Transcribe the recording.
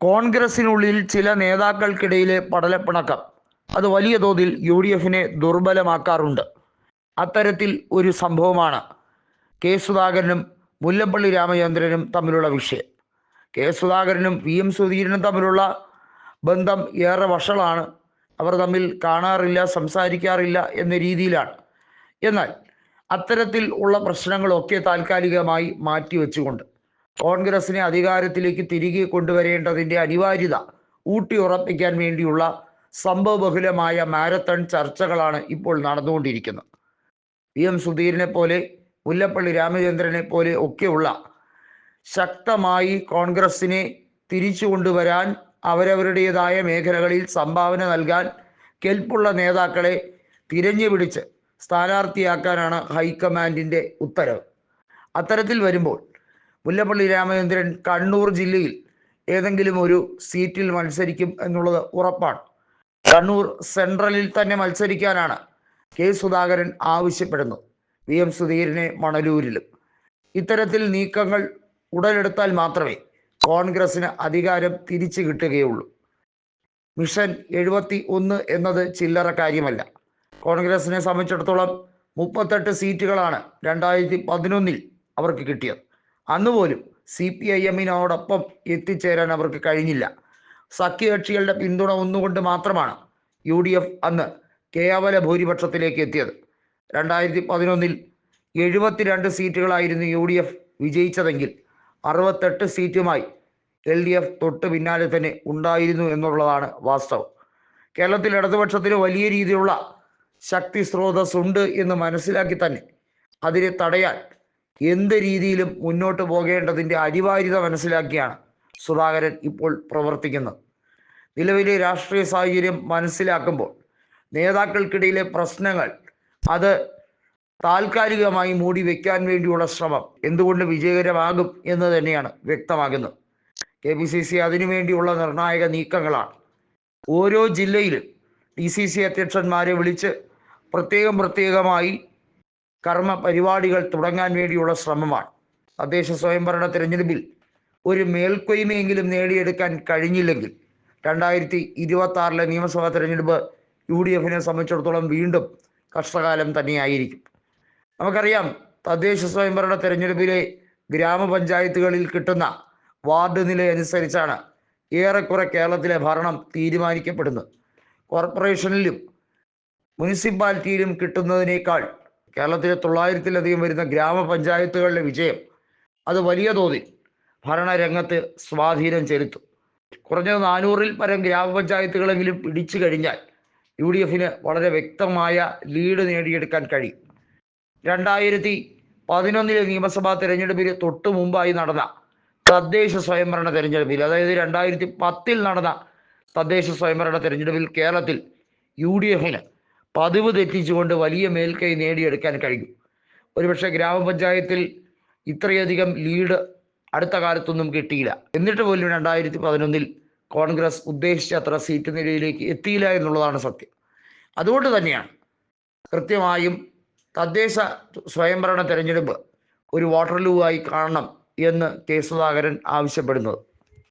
കോൺഗ്രസിനുള്ളിൽ ചില നേതാക്കൾക്കിടയിലെ പടലപ്പിണക്കം. അത് വലിയ തോതിൽ യു ഡി എഫിനെ ദുർബലമാക്കാറുണ്ട്. അത്തരത്തിൽ ഒരു സംഭവമാണ് കെ സുധാകരനും മുല്ലപ്പള്ളി രാമചന്ദ്രനും തമ്മിലുള്ള വിഷയം. കെ സുധാകരനും വി എം സുധീരനും തമ്മിലുള്ള ബന്ധം ഏറെ വഷളാണ്. അവർ തമ്മിൽ കാണാറില്ല സംസാരിക്കാറില്ല എന്ന രീതിയിലാണ്. എന്നാൽ അത്തരത്തിൽ ഉള്ള പ്രശ്നങ്ങളൊക്കെ താൽക്കാലികമായി മാറ്റിവെച്ചുകൊണ്ട് കോൺഗ്രസിനെ അധികാരത്തിലേക്ക് തിരികെ കൊണ്ടുവരേണ്ടതിന്റെ അനിവാര്യത ഊട്ടിയുറപ്പിക്കാൻ വേണ്ടിയുള്ള സംഭവബഹുലമായ മാരത്തൺ ചർച്ചകളാണ് ഇപ്പോൾ നടന്നുകൊണ്ടിരിക്കുന്നത്. വി എം സുധീരനെ പോലെ മുല്ലപ്പള്ളി രാമചന്ദ്രനെ പോലെ ഒക്കെയുള്ള ശക്തമായി കോൺഗ്രസിനെ തിരിച്ചു കൊണ്ടുവരാൻ അവരവരുടേതായ മേഖലകളിൽ സംഭാവന നൽകാൻ കെൽപ്പുള്ള നേതാക്കളെ തിരഞ്ഞു പിടിച്ച് സ്ഥാനാർത്ഥിയാക്കാനാണ് ഹൈക്കമാൻഡിന്റെ ഉത്തരവ്. അത്തരത്തിൽ വരുമ്പോൾ മുല്ലപ്പള്ളി രാമചന്ദ്രൻ കണ്ണൂർ ജില്ലയിൽ ഏതെങ്കിലും ഒരു സീറ്റിൽ മത്സരിക്കും എന്നുള്ളത് ഉറപ്പാണ്. കണ്ണൂർ സെൻട്രലിൽ തന്നെ മത്സരിക്കാനാണ് കെ സുധാകരൻ ആവശ്യപ്പെടുന്നത്. വി എം സുധീരനെ മണലൂരിലും. ഇത്തരത്തിൽ നീക്കങ്ങൾ ഉടലെടുത്താൽ മാത്രമേ കോൺഗ്രസിന് അധികാരം തിരിച്ചു കിട്ടുകയുള്ളൂ. മിഷൻ എഴുപത്തി ഒന്ന് എന്നത് ചില്ലറ കാര്യമല്ല. കോൺഗ്രസിനെ സംബന്ധിച്ചിടത്തോളം മുപ്പത്തെട്ട് സീറ്റുകളാണ് രണ്ടായിരത്തി പതിനൊന്നിൽ അവർക്ക് കിട്ടിയത്. അന്ന് പോലും സി പി ഐ എമ്മിനോടൊപ്പം എത്തിച്ചേരാൻ അവർക്ക് കഴിഞ്ഞില്ല. സഖ്യകക്ഷികളുടെ പിന്തുണ ഒന്നുകൊണ്ട് മാത്രമാണ് യു ഡി എഫ് അന്ന് കേവല ഭൂരിപക്ഷത്തിലേക്ക് എത്തിയത്. രണ്ടായിരത്തി പതിനൊന്നിൽ എഴുപത്തിരണ്ട് സീറ്റുകളായിരുന്നു യു ഡി എഫ് വിജയിച്ചതെങ്കിൽ അറുപത്തെട്ട് സീറ്റുമായി എൽ ഡി എഫ് തൊട്ട് പിന്നാലെ തന്നെ ഉണ്ടായിരുന്നു എന്നുള്ളതാണ് വാസ്തവം. കേരളത്തിൽ ഇടതുപക്ഷത്തിന് വലിയ രീതിയിലുള്ള ശക്തി സ്രോതസ്സുണ്ട് എന്ന് മനസ്സിലാക്കി തന്നെ അതിനെ തടയാൻ എന്ത് രീതിയിലും മുന്നോട്ട് പോകേണ്ടതിന്റെ അനിവാര്യത മനസ്സിലാക്കിയാണ് സുധാകരൻ ഇപ്പോൾ പ്രവർത്തിക്കുന്നത്. നിലവിലെ രാഷ്ട്രീയ സാഹചര്യം മനസ്സിലാക്കുമ്പോൾ നേതാക്കൾക്കിടയിലെ പ്രശ്നങ്ങൾ അത് താൽക്കാലികമായി മൂടി വെക്കാൻ വേണ്ടിയുള്ള ശ്രമം എന്തുകൊണ്ട് വിജയകരമാകും എന്ന് തന്നെയാണ് വ്യക്തമാകുന്നത്. കെ പി സി സി അതിനുവേണ്ടിയുള്ള നിർണായക നീക്കങ്ങളാണ്. ഓരോ ജില്ലയിലും ഡി സി സി അധ്യക്ഷന്മാരെ വിളിച്ച് പ്രത്യേകം പ്രത്യേകമായി കർമ്മ പരിപാടികൾ തുടങ്ങാൻ വേണ്ടിയുള്ള ശ്രമമാണ്. തദ്ദേശ സ്വയംഭരണ തിരഞ്ഞെടുപ്പിൽ ഒരു മേൽക്കൊയ്മയെങ്കിലും നേടിയെടുക്കാൻ കഴിഞ്ഞില്ലെങ്കിൽ രണ്ടായിരത്തി ഇരുപത്തി ആറിലെ നിയമസഭാ തിരഞ്ഞെടുപ്പ് യു ഡി എഫിനെ സംബന്ധിച്ചിടത്തോളം വീണ്ടും കഷ്ടകാലം തന്നെയായിരിക്കും. നമുക്കറിയാം തദ്ദേശ സ്വയംഭരണ തെരഞ്ഞെടുപ്പിലെ ഗ്രാമപഞ്ചായത്തുകളിൽ കിട്ടുന്ന വാർഡ് നില അനുസരിച്ചാണ് ഏറെക്കുറെ കേരളത്തിലെ ഭരണം തീരുമാനിക്കപ്പെടുന്നത്. കോർപ്പറേഷനിലും മുനിസിപ്പാലിറ്റിയിലും കിട്ടുന്നതിനേക്കാൾ കേരളത്തിലെ തൊള്ളായിരത്തിലധികം വരുന്ന ഗ്രാമപഞ്ചായത്തുകളുടെ വിജയം അത് വലിയ തോതിൽ ഭരണരംഗത്ത് സ്വാധീനം ചെലുത്തും. കുറഞ്ഞത് നാനൂറിൽ പരം ഗ്രാമപഞ്ചായത്തുകളെങ്കിലും പിടിച്ചു കഴിഞ്ഞാൽ യു ഡി എഫിന് വളരെ വ്യക്തമായ ലീഡ് നേടിയെടുക്കാൻ കഴിയും. രണ്ടായിരത്തി പതിനൊന്നിലെ നിയമസഭാ തെരഞ്ഞെടുപ്പിന് തൊട്ടു മുമ്പായി നടന്ന തദ്ദേശ സ്വയംഭരണ തെരഞ്ഞെടുപ്പിൽ അതായത് രണ്ടായിരത്തി പത്തിൽ നടന്ന തദ്ദേശ സ്വയംഭരണ തെരഞ്ഞെടുപ്പിൽ കേരളത്തിൽ യു ഡി എഫിന് പതിവ് തെറ്റിച്ചുകൊണ്ട് വലിയ മേൽക്കൈ നേടിയെടുക്കാൻ കഴിയും ഒരുപക്ഷെ ഗ്രാമപഞ്ചായത്തിൽ ഇത്രയധികം ലീഡ് അടുത്ത കാലത്തൊന്നും കിട്ടിയില്ല. എന്നിട്ട് പോലും രണ്ടായിരത്തി പതിനൊന്നിൽ കോൺഗ്രസ് ഉദ്ദേശിച്ച അത്ര സീറ്റ് നിലയിലേക്ക് എത്തിയില്ല എന്നുള്ളതാണ് സത്യം. അതുകൊണ്ട് തന്നെയാണ് കൃത്യമായും തദ്ദേശ സ്വയംഭരണ തെരഞ്ഞെടുപ്പ് ഒരു വാട്ടർലൂ ആയി കാണണം എന്ന് കെ സുധാകരൻ ആവശ്യപ്പെടുന്നത്.